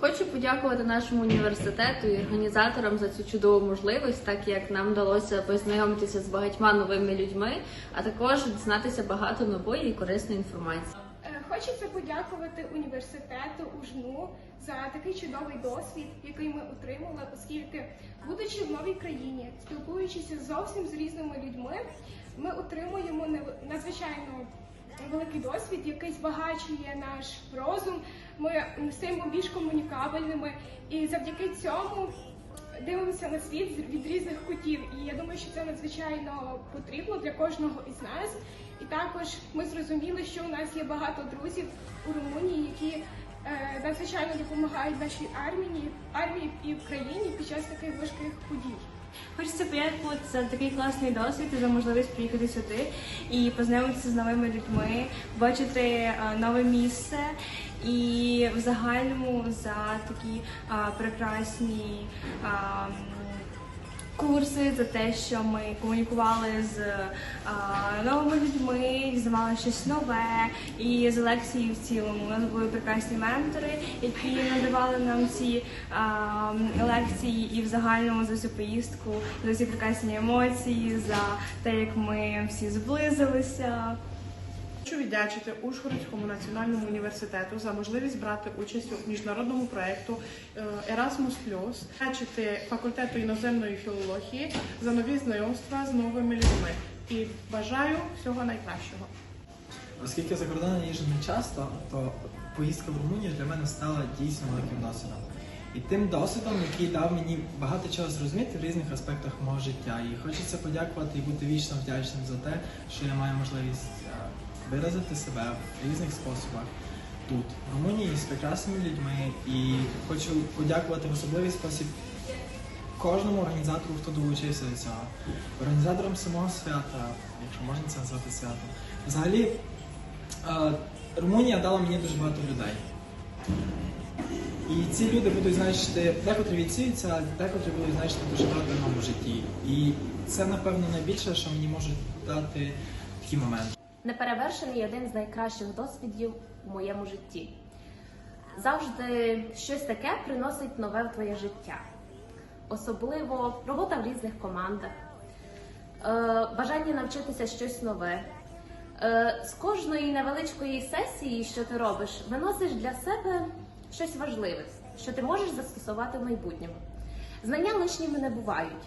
Хочу подякувати нашому університету і організаторам за цю чудову можливість, так як нам вдалося познайомитися з багатьма новими людьми, а також дізнатися багато нової і корисної інформації. Е, Хочеться подякувати університету УЖНУ за такий чудовий досвід, який ми отримали, оскільки, будучи в новій країні, спілкуючись зовсім з різними людьми, ми отримуємо надзвичайно великий досвід, який збагачує наш розум. Ми стаємо більш комунікабельними, і завдяки цьому дивимося на світ від різних кутів. І я думаю, що це надзвичайно потрібно для кожного із нас. І також ми зрозуміли, що у нас є багато друзів у Румунії, які е, надзвичайно допомагають нашій армії, армії і в країні під час таких важких подій. Хочеться подякувати за такий класний досвід і за можливість приїхати сюди і познайомитися з новими людьми, бачити е, нове місце і в загальному за такі прекрасні курси, за те, що ми комунікували з а, новими людьми, дізнавали щось нове, і з лекції в цілому. У нас були прекрасні ментори, які надавали нам ці а, лекції і в загальному за цю поїздку, за ці прекрасні емоції, за те, як ми всі зблизилися. Хочу віддячити Ужгородському національному університету за можливість брати участь у міжнародному проєкту е, Erasmus+, віддячити факультету іноземної філології за нові знайомства з новими людьми. І бажаю всього найкращого. Оскільки за кордоном їжджу не часто, то поїздка в Румунію для мене стала дійсно великим досвідом. І тим досвідом, який дав мені багато чого зрозуміти в різних аспектах мого життя. І хочеться подякувати і бути вічно вдячним за те, що я маю можливість е, виразити себе в різних способах тут, в Румунії, з прекрасними людьми. І хочу подякувати в особливий спосіб кожному організатору, хто долучився до цього, організаторам самого свята, якщо можна це назвати святом. Взагалі, е, Румунія дала мені дуже багато людей. І ці люди будуть значити, декотрі відсіються, а декотрі будуть значити дуже багато в моєму житті. І це, напевно, найбільше, що мені можуть дати такі моменти. Неперевершений один з найкращих досвідів у моєму житті. Завжди щось таке приносить нове в твоє життя. Особливо робота в різних командах, е, бажання навчитися щось нове. Е, З кожної невеличкої сесії, що ти робиш, виносиш для себе щось важливе, що ти можеш застосувати в майбутньому. Знання лишніми не бувають.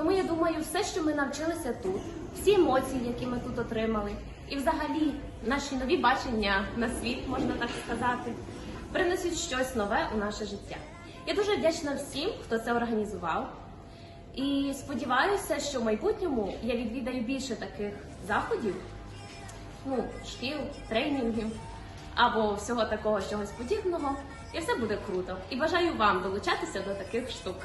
Тому я думаю, все, що ми навчилися тут, всі емоції, які ми тут отримали, і взагалі наші нові бачення на світ, можна так сказати, принесуть щось нове у наше життя. Я дуже вдячна всім, хто це організував. І сподіваюся, що в майбутньому я відвідаю більше таких заходів, ну, шкіл, тренінгів або всього такого чогось подібного. І все буде круто. І бажаю вам долучатися до таких штук.